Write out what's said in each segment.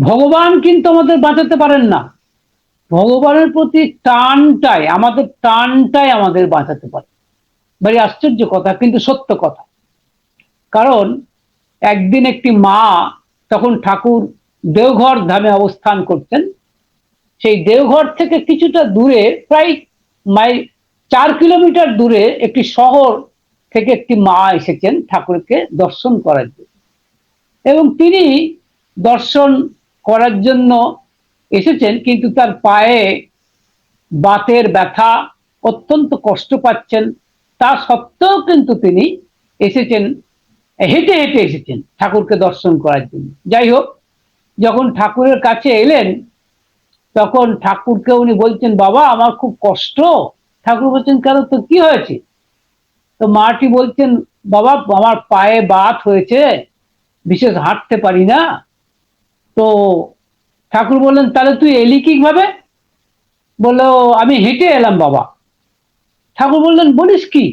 ভগবান কিন্তু আমাদের বাঁচাতে পারেন না। ভগবানের প্রতি টানটাই, আমাদের টানটাই আমাদের বাঁচাতে পারে। ভারী আশ্চর্য কথা, কিন্তু সত্য কথা। কারণ একদিন একটি মা তখন ঠাকুর দেওঘর ধামে অবস্থান করতেন। সেই দেওঘর থেকে কিছুটা দূরে, প্রায় মাইল চার কিলোমিটার দূরে একটি শহর থেকে একটি মা এসেছেন ঠাকুরকে দর্শন করার জন্য। এবং তিনি দর্শন করার জন্য এসেছেন, কিন্তু তার পায়ে বাতের ব্যথা অত্যন্ত কষ্ট পাচ্ছেন। তা সত্ত্বেও কিন্তু তিনি এসেছেন, হেঁটে হেঁটে এসেছেন ঠাকুরকে দর্শন করার জন্য। যাই হোক, যখন ঠাকুরের কাছে এলেন, তখন ঠাকুরকে উনি বলছেন, বাবা, আমার খুব কষ্ট। ঠাকুর বলছেন, কেন তো, কি হয়েছে? তো মাটি বলছেন, বাবা, আমার পায়ে বাত হয়েছে, বিশেষ হাঁটতে পারি না। তো ঠাকুর বললেন, তাহলে তুই এলি কীভাবে? বলল, আমি হেঁটে এলাম বাবা। ঠাকুর বললেন, বলিস কি?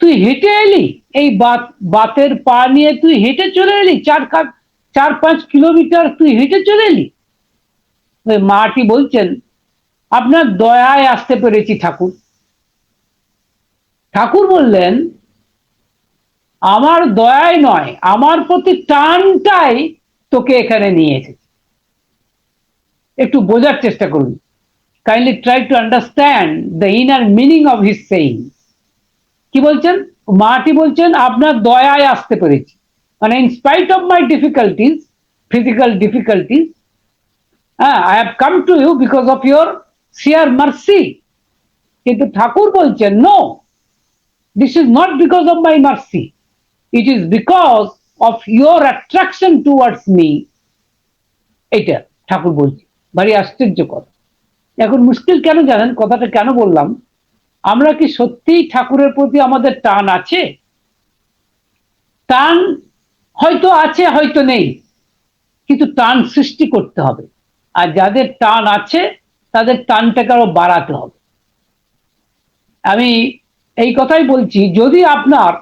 তুই হেঁটে এলি? এই বাত, বাতের পা নিয়ে তুই হেঁটে চলে এলি? চার চার পাঁচ কিলোমিটার তুই হেঁটে চলে এলি? ওই মাটি বলছেন, আপনার দয়ায় আসতে পেরেছি ঠাকুর। ঠাকুর বললেন, আমার দয়ায় নয়, আমার প্রতি টানটাই তোকে এখানে নিয়ে এসেছে। একটু বোঝার চেষ্টা করুন। Kindly try to understand the inner meaning of his saying কি বলছেন? মাটি বলছেন, আপনার দয়ায় আসতে পেরেছি। মানে in spite of my difficulties physical difficulties হ্যাঁ I have come to you because of your sheer mercy কিন্তু ঠাকুর বলছেন no this is not because of my mercy it is because of your attraction towards me এটা ঠাকুর বলছে। ভারী আশ্চর্য কথা এখন মুশকিল কেন জানেন? কথাটা কেন বললাম? আমরা কি সত্যিই ঠাকুরের প্রতি আমাদের টান আছে? টান হয়তো আছে, হয়তো নেই। কিন্তু টান সৃষ্টি করতে হবে। আর যাদের টান আছে, তাদের টানটাকে আরও বাড়াতে হবে। আমি এই কথাই বলছি, যদি আপনার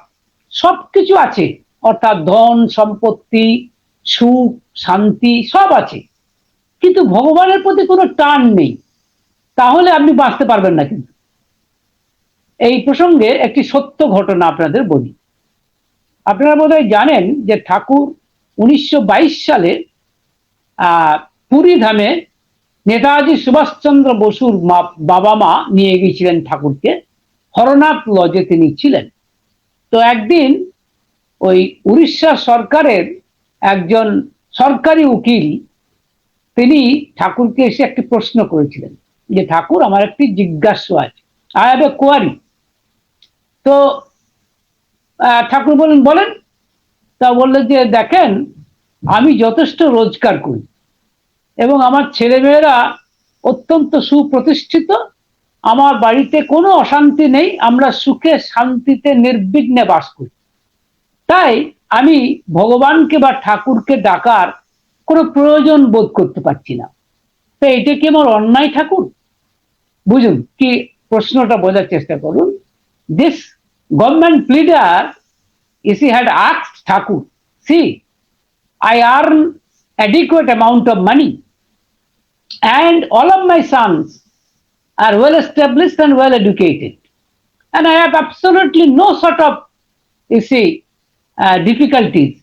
সবকিছু আছে অর্থাৎ ধন, সম্পত্তি, সুখ, শান্তি সব আছে। কিন্তু ভগবানের প্রতি কোনো টান নেই। তাহলে আপনি বাঁচতে পারবেন না কিন্তু। এই প্রসঙ্গে একটি সত্য ঘটনা আপনাদের বলি। আপনারা বোধহয় জানেন যে ঠাকুর উনিশশো বাইশ সালে পুরী ধামে নেতাজি সুভাষচন্দ্র বসুর মা- বাবা মা নিয়ে গিয়েছিলেন ঠাকুরকে। হরনাথ লজে তিনি ছিলেন। তো একদিন ওই উড়িষ্যা সরকারের একজন সরকারি উকিল, তিনি ঠাকুরকে এসে একটি প্রশ্ন করেছিলেন যে, ঠাকুর, আমার একটি জিজ্ঞাসা আছে। I have a query. তো ঠাকুর বলেন বলেন। তা বললেন যে, দেখেন, আমি যথেষ্ট রোজগার করি এবং আমার ছেলেমেয়েরা অত্যন্ত সুপ্রতিষ্ঠিত। আমার বাড়িতে কোনো অশান্তি নেই। আমরা সুখে, শান্তিতে, নির্বিঘ্নে বাস করি। তাই আমি ভগবানকে বা ঠাকুরকে ডাকার কোনো প্রয়োজন বোধ করতে পারছি না। তো এটা কি আমার অন্যায় ঠাকুর? বুঝুন, কি প্রশ্নটা বোঝার চেষ্টা করুন। This government leader is he had আক্স Thakur see I earn adequate amount of money and all of my sons are well established and well educated and I have absolutely no short of is uh, difficulties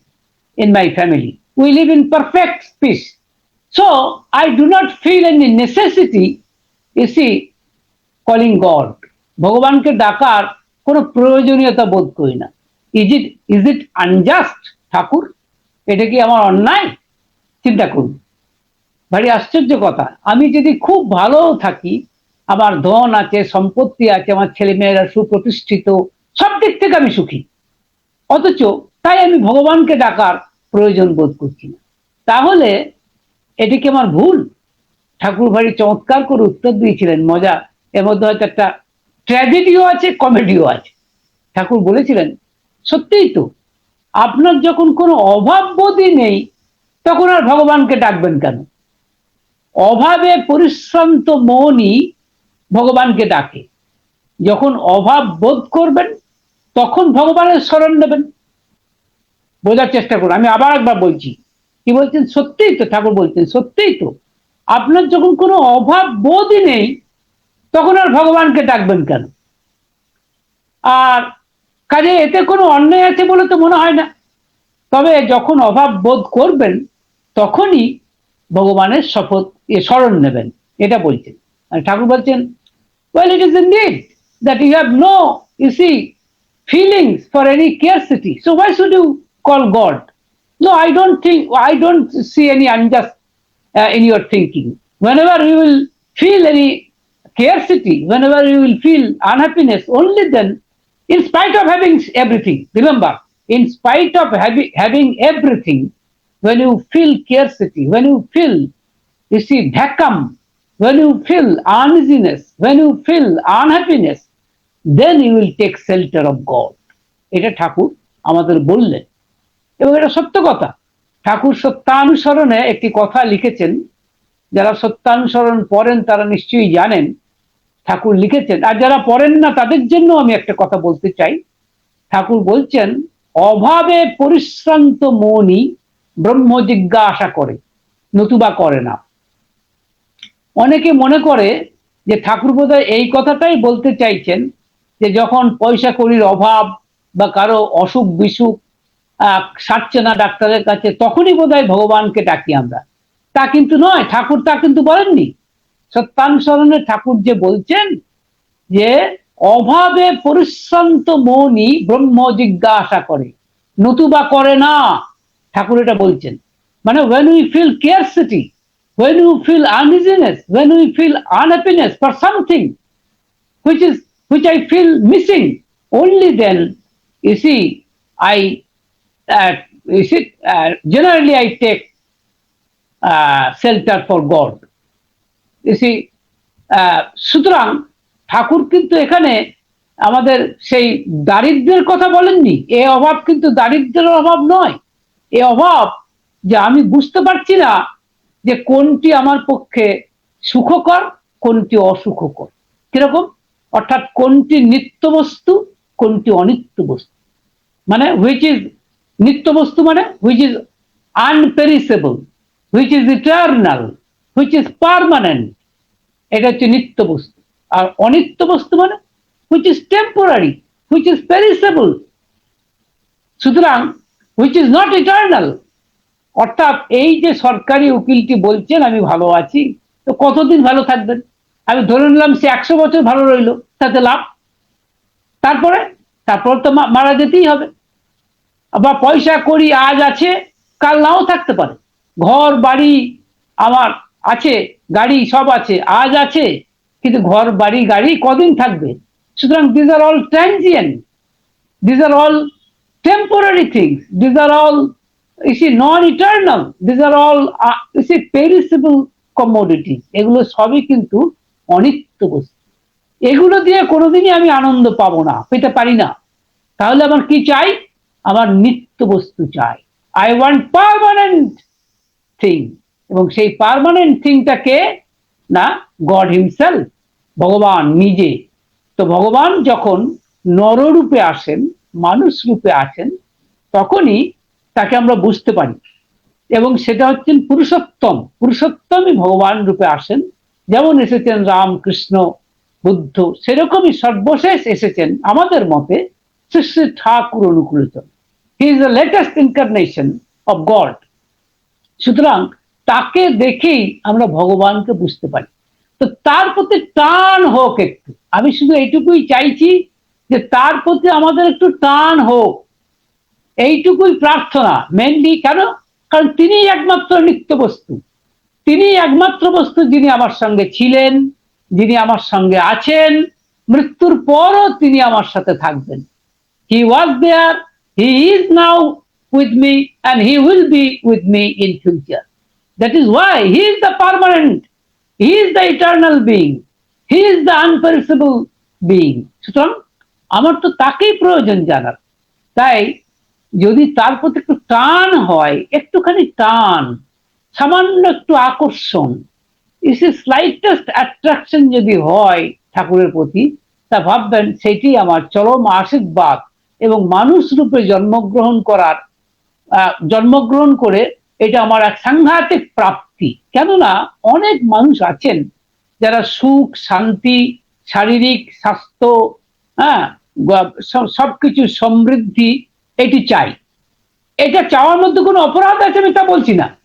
in my family. We live in perfect peace. So I do not feel any necessity, you see, calling God. ভগবানকে ডাকার কোনো প্রয়োজনীয়তা বোধ করি না is it is it unjust Thakur এটা কি আমার অন্যায় চিন্তা করুন ভারী আশ্চর্য কথা আমি যদি খুব ভালো থাকি আমার ধন আছে সম্পত্তি আছে আমার ছেলেমেয়েরা সুপ্রতিষ্ঠিত সব দিক থেকে আমি সুখী অথচ তাই আমি ভগবানকে ডাকার প্রয়োজন বোধ করছি না। তাহলে এটি কি আমার ভুল? ঠাকুর ভারী চমৎকার করে উত্তর দিয়েছিলেন, মজা। এর মধ্যে হয়তো একটা ট্র্যাজেডিও আছে, কমেডিও আছে। ঠাকুর বলেছিলেন, সত্যিই তো, আপনার যখন কোনো অভাব বোধই নেই, তখন আর ভগবানকে ডাকবেন কেন? অভাবে পরিশ্রান্ত মনই ভগবানকে ডাকে। যখন অভাব বোধ করবেন তখন ভগবানের স্মরণ নেবেন। বোঝার চেষ্টা করুন। আমি আবার একবার বলছি। কি বলছেন? সত্যিই তো, ঠাকুর বলছেন, সত্যিই তো। আপনার যখন কোনো অভাব বোধই নেই, তখন আর ভগবানকে ডাকবেন কেন? আর কাজে এতে কোনো অন্যায় আছে বলে তো মনে হয় না। তবে যখন অভাব বোধ করবেন, তখনই ভগবানের শপথ, এ স্মরণ নেবেন। এটা বলছেন। ঠাকুর বলছেন well it is indeed that you have no you see feelings for any scarcity. So why should you call God? No, I don't think, I don't see any unjust uh, in your thinking. Whenever you will feel any scarcity, whenever you will feel unhappiness, only then, in spite of having everything, remember, in spite of having, having everything, when you feel scarcity, when you feel, you see, vacuum, when you feel uneasiness, when you feel unhappiness, then you will take shelter of God এটা ঠাকুর আমাদের বললেন। এবং এটা সত্য কথা। ঠাকুর সত্যানুসরণে একটি কথা লিখেছেন। যারা সত্যানুসরণ পড়েন তারা নিশ্চয়ই জানেন। ঠাকুর লিখেছেন। আর যারা পড়েন না, তাদের জন্য আমি একটা কথা বলতে চাই। ঠাকুর বলছেন, অভাবে পরিশ্রান্ত মনই ব্রহ্ম জিজ্ঞাসা করে, নতুবা করে না। অনেকে মনে করে যে ঠাকুর বোধহয় এই কথাটাই বলতে চাইছেন। যে যখন পয়সা কড়ির অভাব বা কারও অসুখ বিসুখ সারছে না ডাক্তারের কাছে, তখনই বোধহয় ভগবানকে ডাকি আমরা। তা কিন্তু নয়, ঠাকুর তা কিন্তু বলেননি। সত্যানুসরণে ঠাকুর যে বলছেন যে, অভাবে পরিশ্রান্ত মনই ব্রহ্ম জিজ্ঞাসা করে, নতুবা করে না। ঠাকুর এটা বলছেন। মানে when we feel scarcity, when you feel uneasiness, when we feel unhappiness for something, which is which I feel missing. Only then, you see, I, uh, you see, uh, generally I take uh, shelter for God. You see, uh, সুতরাং ঠাকুর কিন্তু এখানে আমাদের সেই দারিদ্রের কথা বলেননি এ অভাব কিন্তু দারিদ্রের অভাব নয় এ অভাব যে আমি বুঝতে পারছি না যে কোনটি আমার পক্ষে সুখকর কোনটি অসুখকর কীরকম অর্থাৎ কোনটি নিত্য বস্তু কোনটি অনিত্য বস্তু। মানে হুইচ ইজ নিত্য বস্তু মানে which is unperishable which is eternal which is permanent এটা হচ্ছে নিত্য বস্তু। আর অনিত্য বস্তু মানে which is temporary which is perishable সুতরাং হুইচ ইজ নট ইটার্নাল অর্থাৎ এই যে সরকারি উকিলটি বলছেন, আমি ভালো আছি, তো কতদিন ভালো থাকবেন? আমি ধরে নিলাম সে একশো বছর ভালো রইল তাতে লাভ। তারপরে তারপর তো মারা যেতেই হবে। বা পয়সা করি আজ আছে কাল নাও থাকতে পারে। ঘর বাড়ি আমার আছে গাড়ি সব আছে আজ আছে কিন্তু ঘর বাড়ি গাড়ি কদিন থাকবে? সুতরাং these are all transient these are all temporary things these are all non-eternal. These are all uh, you see perishable commodities. এগুলো সবই কিন্তু অনিত্য বস্তু। এগুলো দিয়ে কোনোদিনই আমি আনন্দ পাবো না, পেতে পারি না। তাহলে আমার কি চাই? আমার নিত্য বস্তু চাই। আই ওয়ান্ট পারমানেন্ট থিং এবং সেই পারমানেন্ট থিংটাকে না গড হিমসেলফ ভগবান নিজে। তো ভগবান যখন নররূপে আসেন মানুষ রূপে আসেন, তখনই তাকে আমরা বুঝতে পারি। এবং সেটা হচ্ছেন পুরুষোত্তম। পুরুষোত্তমই ভগবান রূপে আসেন। যেমন এসেছেন রাম, কৃষ্ণ, বুদ্ধ, সেরকমই সর্বশেষ এসেছেন আমাদের মতে Shri Shri Thakur অনুকূলিত। He is the latest incarnation of God সুতরাং তাকে দেখেই আমরা ভগবানকে বুঝতে পারি। তো তার প্রতি টান হোক একটু। আমি শুধু এইটুকুই চাইছি যে তার প্রতি আমাদের একটু টান হোক। এইটুকুই প্রার্থনা মেনলি কেন? কারণ তিনি একমাত্র নিত্য বস্তু তিনি একমাত্র বস্তু যিনি আমার সঙ্গে ছিলেন, যিনি আমার সঙ্গে আছেন, মৃত্যুর পরও তিনি আমার সাথে থাকবেন। He was there he is now with me and he will be with me in future that is why he is the permanent he is the eternal being he is the unperishable being সুতরাং আমার তো তাকেই প্রয়োজন জানার। তাই যদি তার প্রতি একটু টান হয়, একটুখানি টান সামান্য একটু আকর্ষণ। ইসে স্লাইটেস্ট অ্যাট্রাকশন যদি হয় ঠাকুরের প্রতি, তা ভাববেন সেটি আমার চরম আশীর্বাদ এবং মানুষ রূপে জন্মগ্রহণ করার জন্মগ্রহণ করে এটা আমার এক সাংঘাতিক প্রাপ্তি। কেননা অনেক মানুষ আছেন যারা সুখ, শান্তি, শারীরিক স্বাস্থ্য হ্যাঁ সব- সবকিছু সমৃদ্ধি এটি চাই এটা চাওয়ার মধ্যে কোনো অপরাধ আছে আমি তা বলছি না।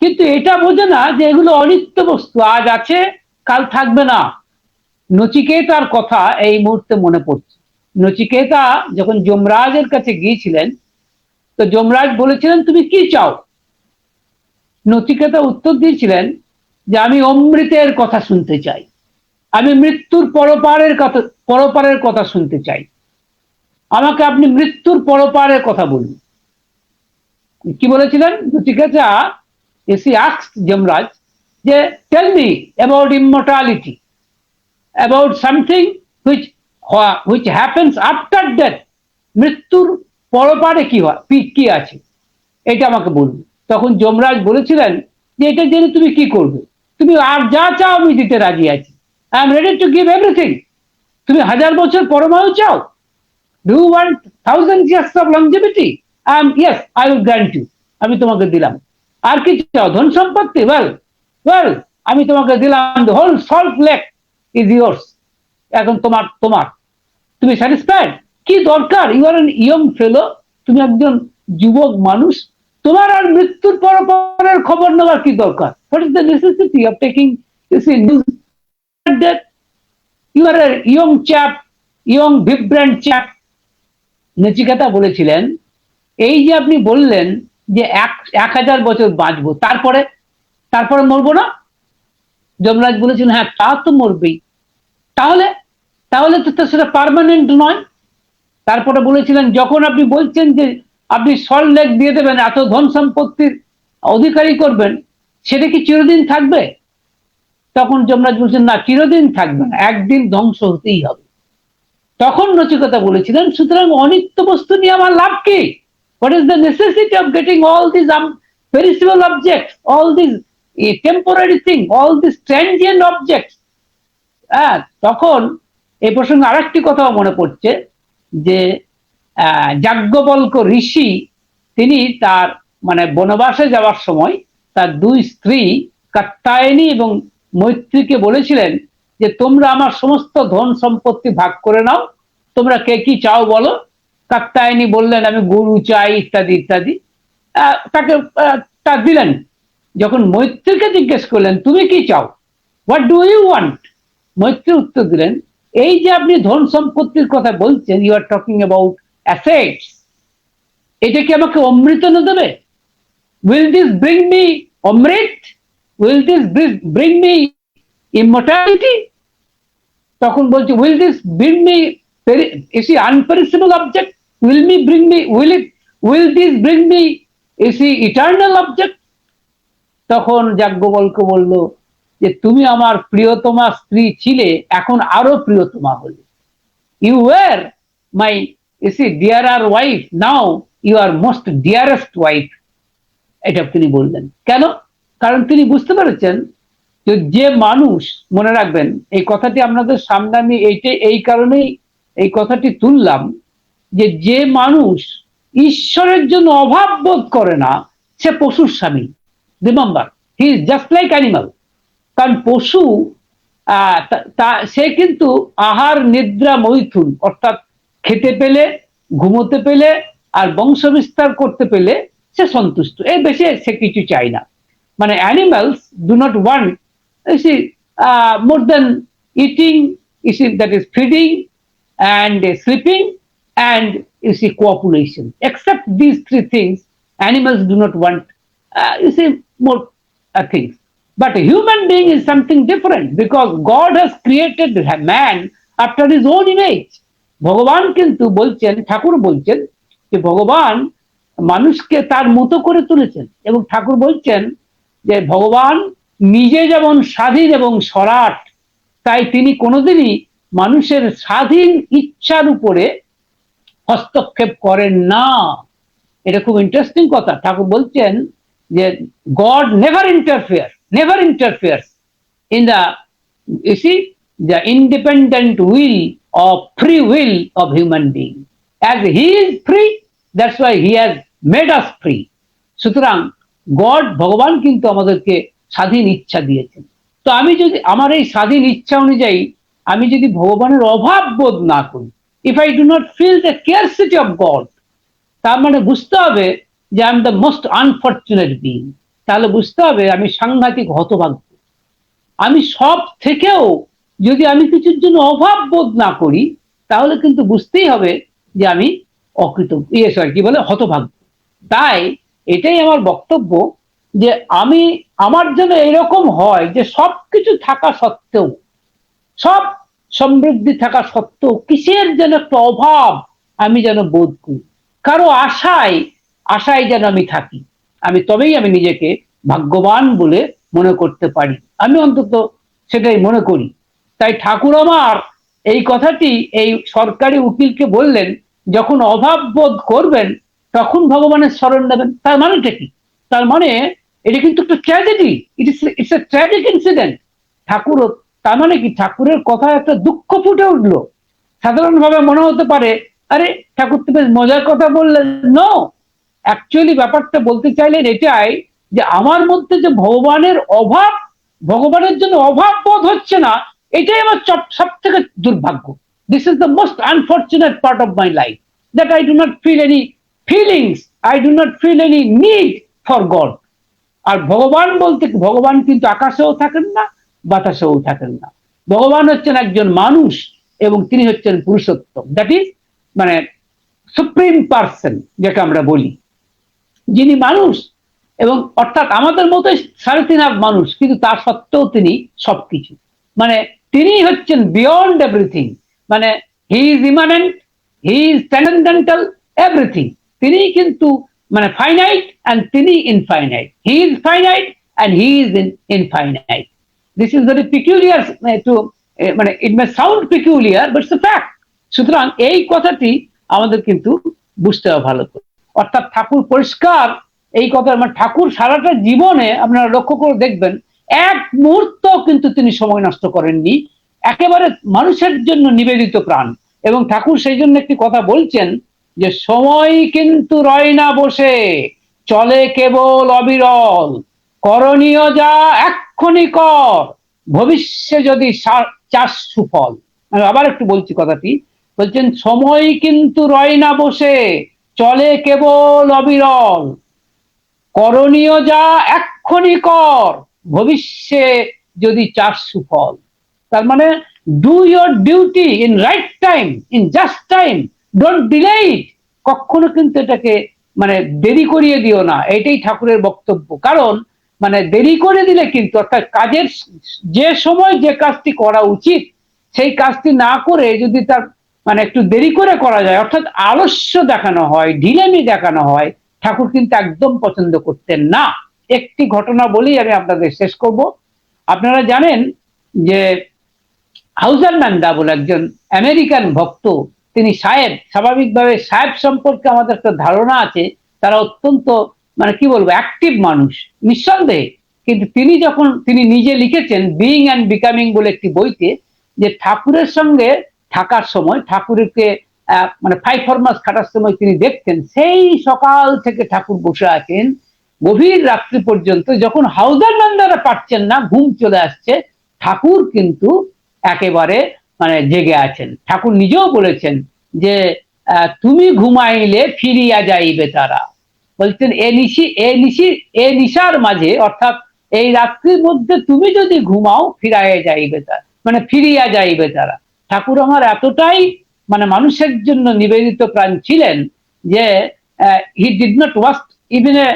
কিন্তু এটা বোঝে না যে এগুলো অনিত্য বস্তু। আজ আছে, কাল থাকবে না। নচিকেতার কথা এই মুহূর্তে মনে পড়ছে। নচিকেতা যখন যমরাজের কাছে গিয়েছিলেন, তো যমরাজ বলেছিলেন, তুমি কি চাও? নচিকেতা উত্তর দিয়েছিলেন যে, আমি অমৃতের কথা শুনতে চাই। আমি মৃত্যুর পরপারের কথা পরপারের কথা শুনতে চাই। আমাকে আপনি মৃত্যুর পরপারের কথা বলুন। কি বলেছিলেন? নচিকেতা এসি আক্স যমরাজ যে tell me about immortality about something which which happens after death মৃত্যুর পরপারে কি হয়, কি আছে? এটা আমাকে বলবে। তখন যমরাজ বলেছিলেন যে, এটা জেনে তুমি কি করবে? তুমি আর যা চাও আমি দিতে রাজি আছি। I am ready to give everything তুমি হাজার বছর পরমায়ু চাও। Do want thousand years of longevity I am yes I will grant you আমি তোমাকে দিলাম। আর কি চাও ধন সম্পত্তি ওয়েল ওয়েল আমি তোমাকে দিলাম the whole Salt Lake is yours এখন তোমার তোমার। তুমি স্যাটিসফাইড কি দরকার? You are an young fellow তুমি একজন যুবক মানুষ তোমার আর মৃত্যুর পরপরের খবর নেওয়ার কি দরকার? What is the necessity of taking you news that you are a young chap, young vibrant chap. Nachiketa বলেছিলেন এই যে আপনি বললেন যে এক এক হাজার বছর বাঁচবো। তারপরে তারপরে মরবো না? যমরাজ বলেছিলেন হ্যাঁ তা তো মরবেই। তাহলে তাহলে তো সেটা পারমানেন্ট নয়। তারপরে বলেছিলেন, যখন আপনি বলছেন যে আপনি সল্ট লেক দিয়ে দেবেন, এত ধন সম্পত্তির অধিকারী করবেন, সেটা কি চিরদিন থাকবে? তখন যমরাজ বলছেন, না, চিরদিন থাকবে না, একদিন ধ্বংস হতেই হবে। তখন নচিকতা বলেছিলেন, সুতরাং অনিত্য বস্তু নিয়ে আমার লাভ কি? What is the necessity of getting all this perishable object all this temporary thing all this transient object হ্যাঁ তখন এই প্রসঙ্গে আরেকটি কথাও মনে পড়ছে যে যাজ্ঞবল্ক ঋষি, তিনি তার মানে বনবাসে যাওয়ার সময় তার দুই স্ত্রী কাত্তায়নী এবং মৈত্রীকে বলেছিলেন যে, তোমরা আমার সমস্ত ধন সম্পত্তি ভাগ করে নাও। তোমরা কে কি চাও বলো? কাত্তায়নী বললেন, আমি গরু চাই, ইত্যাদি ইত্যাদি। তাকে তা দিলেন। যখন মৈত্রীকে জিজ্ঞেস করলেন, তুমি কি চাও? হোয়াট ডু ইউ ওয়ান্ট মৈত্রী উত্তর দিলেন, এই যে আপনি ধন সম্পত্তির কথা বলছেন you are talking about assets এটা কি আমাকে অমৃত এনে দেবে? Will this bring me amrit? Will this bring me immortality? তখন বলছে will this peri- is it unperishable object? Will me bring me, will it, will this bring me is eternal object? তখন যাজ্ঞবল্ক বলল, যে তুমি আমার প্রিয়তমা স্ত্রী ছিলে, এখন আরও প্রিয়তমা হলে। You were my is dearer wife now you are most dearest wife এটা তিনি বললেন। কেন? কারণ তিনি বুঝতে পেরেছেন যে যে মানুষ, মনে রাখবেন, এই কথাটি আপনাদের সামনে আমি এইটা, এই কারণেই এই কথাটি তুললাম যে যে মানুষ ঈশ্বরের জন্য অভাব বোধ করে না সে পশুর স্বামী। Remember he is just like animal কারণ পশু তা- সে কিন্তু আহার নিদ্রা মৈথুন অর্থাৎ খেতে পেলে ঘুমোতে পেলে আর বংশ বিস্তার করতে পেলে সে সন্তুষ্ট। এর বেশি সে কিছু চায় না। মানে animals do not want see more than eating is that is feeding uh, sleeping and you see copulation except these three things animals do not want uh, you see more uh, things but a human being is something different because god has created man after his own image ভগবান কিন্তু বলছেন ঠাকুর বলছেন যে ভগবান মানুষকে তার মতো করে তুলেছেন এবং ঠাকুর বলছেন যে ভগবান নিজে যেমন স্বাধীন এবং সরাট তাই তিনি কোনোদিনই মানুষের স্বাধীন ইচ্ছার উপরে হস্তক্ষেপ করেন না। এটা খুব ইন্টারেস্টিং কথা। ঠাকুর বলছেন যে God never interfere never interfere in the is the independent will of free will of human being as he is free that's why he has made us free সুতরাং গড ভগবান কিন্তু আমাদেরকে স্বাধীন ইচ্ছা দিয়েছেন। তো আমি যদি, আমার এই স্বাধীন ইচ্ছা অনুযায়ী আমি যদি ভগবানের অভাব বোধ না করি if I do not feel the scarcity of God তার মানে বুঝতে হবে যে I am the most unfortunate being তাহলে বুঝতে হবে আমি সাংঘাতিক হতভাগ্য। আমি সব থেকেও যদি আমি কিছুর জন্য অভাব বোধ না করি, তাহলে কিন্তু বুঝতেই হবে যে আমি অকৃত ইয়ে সরি কি বলে, হতভাগ্য। তাই এটাই আমার বক্তব্য যে আমি, আমার জন্য এরকম হয় যে সব কিছু থাকা সত্ত্বেও, সব সমৃদ্ধি থাকা সত্ত্বেও কিসের যেন একটা অভাব আমি যেন বোধ করি? কারও আশায় আশায় যেন আমি থাকি। আমি তবেই আমি নিজেকে ভাগ্যবান বলে মনে করতে পারি। আমি অন্তত সেটাই মনে করি। তাই ঠাকুর আমার এই কথাটি এই সরকারি উকিলকে বললেন, যখন অভাব বোধ করবেন, তখন ভগবানের স্মরণ নেবেন। তার মানেটা কি? তার মানে এটা কিন্তু একটা tragedy it is it's a tragic incident Thakur তার মানে কি? ঠাকুরের কথা একটা দুঃখ ফুটে উঠল। সাধারণভাবে মনে হতে পারে, আরে, ঠাকুর তো বেশ মজার কথা বললেন নো অ্যাকচুয়ালি ব্যাপারটা বলতে চাইলেন এটাই যে, আমার মধ্যে যে ভগবানের অভাব, ভগবানের জন্য অভাব বোধ হচ্ছে না, এটাই আমার সব থেকে দুর্ভাগ্য। This is the most unfortunate part of my life that I do not feel any feelings I do not feel any need for God আর ভগবান বলতে, ভগবান কিন্তু আকাশেও থাকেন না বাতাসেও থাকেন না। ভগবান হচ্ছেন একজন মানুষ এবং তিনি হচ্ছেন পুরুষোত্তম। দ্যাট ইজ মানে সুপ্রিম পার্সন যেটা আমরা বলি। যিনি মানুষ এবং অর্থাৎ আমাদের মতো সাড়ে তিন হাত মানুষ, কিন্তু তা সত্ত্বেও তিনি সবকিছু। মানে তিনি হচ্ছেন বিয়ন্ড এভরিথিং মানে he is immanent he is transcendental everything তিনি কিন্তু মানে ফাইনাইট অ্যান্ড তিনি infinite he is finite and he is in infinite this is very peculiar to মানে it may sound peculiar but it's fact সুতরাং এই কথাটি আমাদের কিন্তু বুঝতে হবে ভালো করে। অর্থাৎ ঠাকুর পরিষ্কার, এই কথা মানে ঠাকুর সারাটা জীবনে আপনারা লক্ষ্য করে দেখবেন, এক মুহূর্ত কিন্তু তিনি সময় নষ্ট করেননি। একেবারে মানুষের জন্য নিবেদিত প্রাণ। এবং ঠাকুর সেই জন্য একটি কথা বলছেন যে, সময় কিন্তু রয় না বসে, চলে কেবল অবিরল। করণীয় যা এক্ষুনি কর। ভবিষ্যে যদি চাষ সুফল আবার একটু বলছি কথাটি, বলছেন, সময় কিন্তু রয় না বসে, চলে কেবল অবিরল। করণীয় যা এক্ষুনি কর, ভবিষ্যে যদি চাষ সুফল। তার মানে do your duty in right time in just time don't delay কখনো কিন্তু এটাকে মানে দেরি করিয়ে দিও না, এটাই ঠাকুরের বক্তব্য। কারণ মানে দেরি করে দিলে কিন্তু অর্থাৎ কাজের যে সময় যে কাজটি করা উচিত, সেই কাজটি না করে যদি তার মানে একটু দেরি করে করা যায়, অর্থাৎ আলস্য দেখানো হয়, ঢিলেমি দেখানো হয়, ঠাকুর কিন্তু একদম পছন্দ করতেন না। একটি ঘটনা বলেই আমি আপনাদের শেষ করব। আপনারা জানেন যে হাউজার ম্যান্ডা বলে একজন আমেরিকান ভক্ত, তিনি সাহেব স্বাভাবিকভাবে সাহেব সম্পর্কে আমাদের একটা ধারণা আছে, তারা অত্যন্ত মানে কি বলব অ্যাক্টিভ মানুষ, নিঃসন্দেহে। কিন্তু তিনি যখন, তিনি নিজে লিখেছেন বিইং অ্যান্ড বিকামিং বলে একটি বইতে, যে ঠাকুরের সঙ্গে থাকার সময়, ঠাকুরকে মানে ফাইভ ফরমাস খাটার সময় তিনি দেখতেন, সেই সকাল থেকে ঠাকুর বসে আছেন, গভীর রাত্রি পর্যন্ত যখন হাউদার নন্দারা পারছেন না, ঘুম চলে আসছে, ঠাকুর কিন্তু একেবারে মানে জেগে আছেন। ঠাকুর নিজেও বলেছেন যে তুমি ঘুমাইলে ফিরিয়া যাইবে তারা। বলছেন, এ নিশি এ নিশি, এ নিশার মাঝে, অর্থাৎ এই রাত্রির মধ্যে তুমি যদি ঘুমাও, ফিরাইয়া যাইবে তারা মানে ফিরিয়া যাইবে তারা। ঠাকুর আমার এতটাই মানে মানুষের জন্য নিবেদিত প্রাণ ছিলেন যে he did not waste even a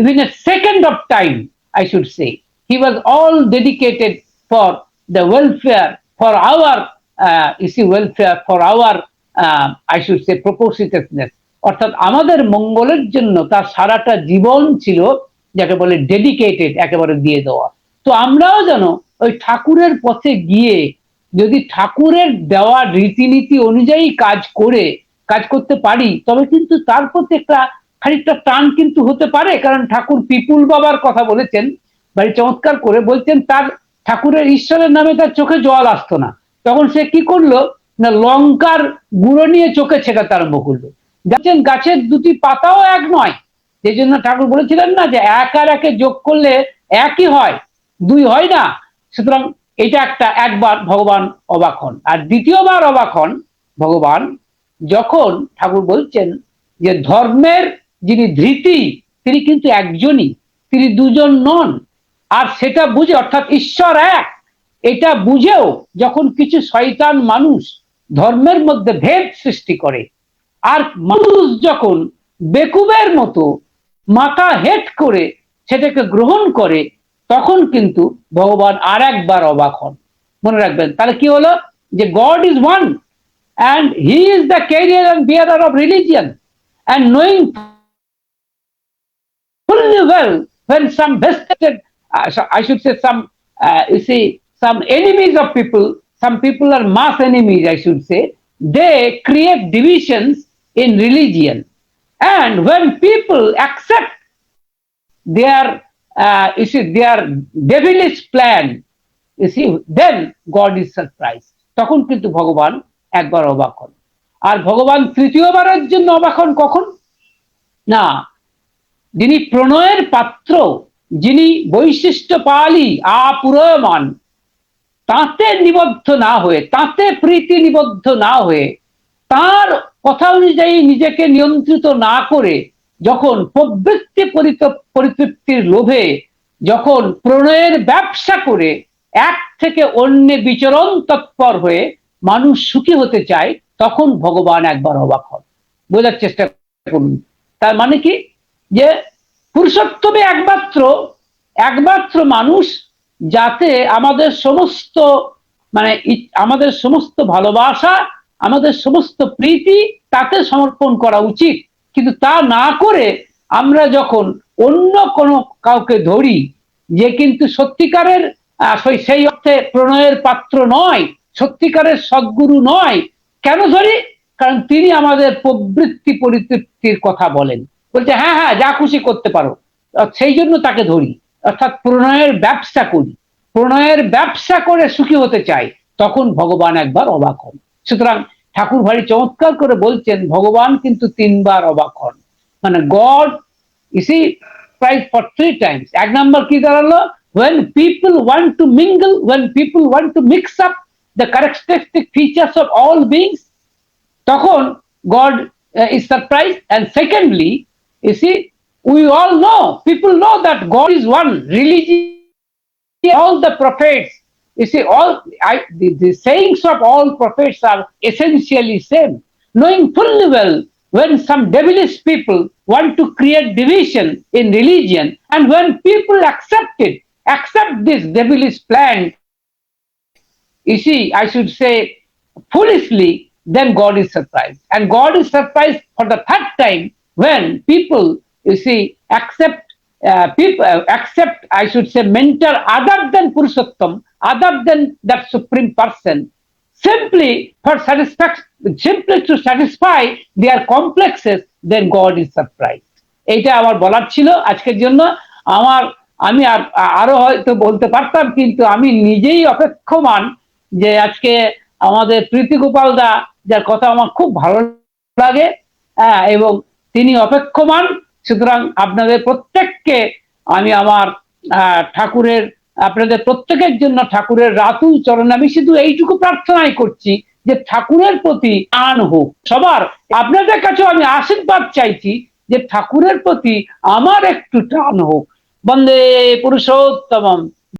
even a second of time I should say he was all dedicated for the welfare for our you see welfare for our I should say প্রপোসিটেডনেস অর্থাৎ আমাদের মঙ্গলের জন্য তার সারাটা জীবন ছিল যাকে বলে dedicated একেবারে দিয়ে দেওয়া। তো আমরাও যেন ওই ঠাকুরের পথে গিয়ে যদি ঠাকুরের দেওয়া রীতিনীতি অনুযায়ী কাজ করে, কাজ করতে পারি, তবে কিন্তু তার প্রতি একটা খানিকটা টান কিন্তু হতে পারে। কারণ ঠাকুর পিপুল বাবার কথা বলেছেন, বাড়ি চমৎকার করে বলছেন, তার ঠাকুরের ঈশ্বরের নামে তার চোখে জল আসতো না। তখন সে কি করল? না লঙ্কার গুঁড়ো নিয়ে চোখে ছেঁকাতে আরম্ভ করল। দেখছেন, গাছের দুটি পাতাও এক নয়। যে জন্য ঠাকুর বলেছিলেন না যে এক আর একে যোগ করলে একই হয়। দুই হয় না। সুতরাং এটা একটা একবার ভগবান অবাক হন। আর দ্বিতীয়বার অবাক হন ভগবান যখন ঠাকুর বলছেন যে ধর্মের যিনি ধৃতি, তিনি কিন্তু একজনই, তিনি দুজন নন। আর সেটা বুঝে, অর্থাৎ ঈশ্বর এক। এটা বুঝেও যখন কিছু শয়তান মানুষ ধর্মের মধ্যে ভেদ সৃষ্টি করে আর মানুষ যখন বেকুবের মতো মাথা হেট করে সেটাকে গ্রহণ করে তখন কিন্তু ভগবান আর একবার অবাক হন মনে রাখবেন তাহলে কি হলো যে God is one and he is the carrier and bearer of religion and knowing fully well when some vested uh, i should say some uh, you see some enemies of people some people are mass enemies i should say they create divisions in religion. And when people accept their uh, you see their devilish plan you see then god is surprised. তখন কিন্তু ভগবান একবার অবাক হন। আর ভগবান তৃতীয়বারের জন্য অবাক হন কখন? না যিনি প্রণয়ের পাত্র যিনি বৈশিষ্ট্য পালি আপুরমান তাতে নিবদ্ধ না হয়ে তাতে প্রীতি নিবদ্ধ না হয়ে তার কথা অনুযায়ী নিজেকে নিয়ন্ত্রিত না করে যখন প্রবৃত্তি পরিতৃপ্তির লোভে যখন প্রণয়ের ব্যবসা করে এক থেকে অন্যে বিচরণ তৎপর হয়ে মানুষ সুখী হতে চায়, তখন ভগবান একবার অবাক হন। বোঝার চেষ্টা করুন। তার মানে কি? যে পুরুষোত্তমে একমাত্র একমাত্র মানুষ যাতে আমাদের সমস্ত মানে আমাদের সমস্ত ভালোবাসা আমাদের সমস্ত প্রীতি তাতে সমর্পণ করা উচিত। কিন্তু তা না করে আমরা যখন অন্য কোনো কাউকে ধরি, যে কিন্তু সত্যিকারের সেই- সেই অর্থে প্রণয়ের পাত্র নয়, সত্যিকারের সদ্গুরু নয়, কেন ধরি? কারণ তিনি আমাদের প্রবৃত্তি পরিতৃপ্তির কথা বলেন। বলছে হ্যাঁ হ্যাঁ যা খুশি করতে পারো। সেই জন্য তাকে ধরি। অর্থাৎ প্রণয়ের ব্যবসা করি। প্রণয়ের ব্যবসা করে সুখী হতে চাই, তখন ভগবান একবার অবাক হন। সুতরাং ঠাকুর ভারী চমৎকার করে বলছেন ভগবান কিন্তু তিনবার অবাক হন মানে গড ইসি প্রায় ফর থ্রি টাইমস এক নাম্বার কি দাঁড়ালো when people want to mingle when people want to mix up the characteristic features of all beings তখন God uh, is surprised and secondly you see we all know people know that God is one religion all the prophets you see all I, the, the sayings of all prophets are essentially same knowing fully well when some devilish people want to create division in religion and when people accept it accept this devilish plan you see, I should say foolishly, then God is surprised. And God is surprised for the third time when people, you see, accept uh, people uh, accept, I should say, mentor other than Purushottam, other than that supreme person, simply for satisfaction, simply to satisfy their complexes, then God is surprised. এইটা আমার বলার ছিল আজকের জন্য আমার আমি আর- আরও হয়তো বলতে পারতাম কিন্তু আমি নিজেই অপেক্ষমান যে আজকে আমাদের প্রীতি গোপাল দা যার কথা আমার খুব ভালো লাগে হ্যাঁ এবং তিনি অপেক্ষমান সুতরাং আপনাদের প্রত্যেককে আমি আমার ঠাকুরের, আপনাদের প্রত্যেকের জন্য ঠাকুরের রাতুল চরণে আমি শুধু এইটুকু প্রার্থনাই করছি যে ঠাকুরের প্রতি আন হোক। সবার, আপনাদের কাছে আমি আশীর্বাদ চাইছি যে ঠাকুরের প্রতি আমার একটু টান হোক। বন্দে পুরুষোত্তমম।